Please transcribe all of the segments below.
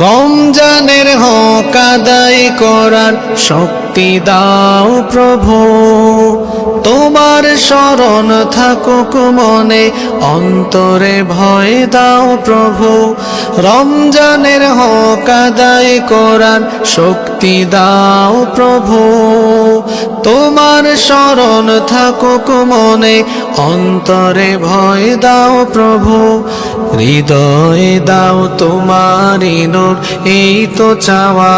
রমজানের হক আদায় করার শক্তি দাও প্রভু, তোমার শরণ থাকুক মনে, অন্তরে ভয় দাও প্রভু। রমজানের হক আদায় করার শক্তি দাও প্রভু। তোমার শরণ থাকুক মনে, অন্তরে ভয় দাও প্রভু। হৃদয়ে দাও তোমারি নূর, এই তো চাওয়া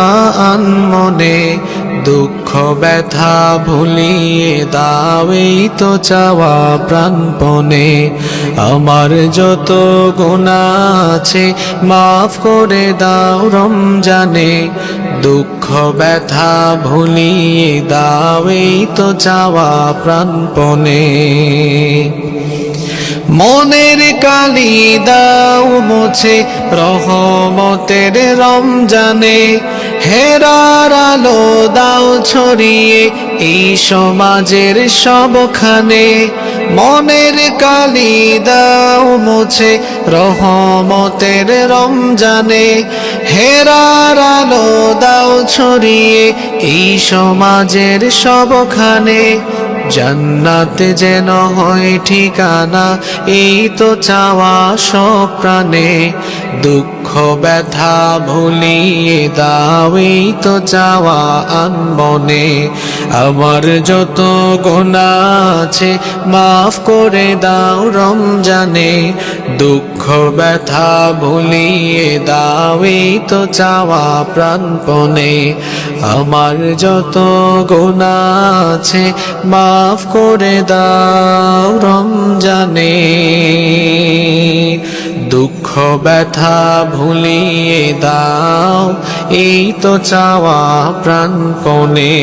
আনমনে। দুঃখ, ব্যথা ভুলিয়ে দাও এই তো চাওয়া প্রাণপণে। আমার যত গুণা আছে, মাফ করে দাও রমজানে। দুঃখ, ব্যথা ভুলিয়ে দাও এই তো চাওয়া প্রাণপণে। মনের কালি দাও মুছে রহমতের রমজানে। হেরার আলো দাও ছড়িয়ে এই সমাজের সবখানে। মনের কালি দাও মুছে রহমতের রমজানে। হেরার আলো দাও ছড়িয়ে এই সমাজের সবখানে। জান্নাতে যেন হয় ঠিকানা, এই তো চাওয়া সব প্রাণে। দুঃখ, ব্যথা ভুলিয়ে দাও, এই তো চাওয়া আনমনে। আমার যত গোনা আছে, মাফ করে দাও রমজানে। দুঃখ, ব্যথা ভুলিয়ে দাও, এই তো চাওয়া প্রাণপণে। আমার যত গোনা আছে মাফ করে দাও রমজানে। দুঃখ ব্যথা ভুলিয়ে দাও এই তো চাওয়া প্রাণপণে।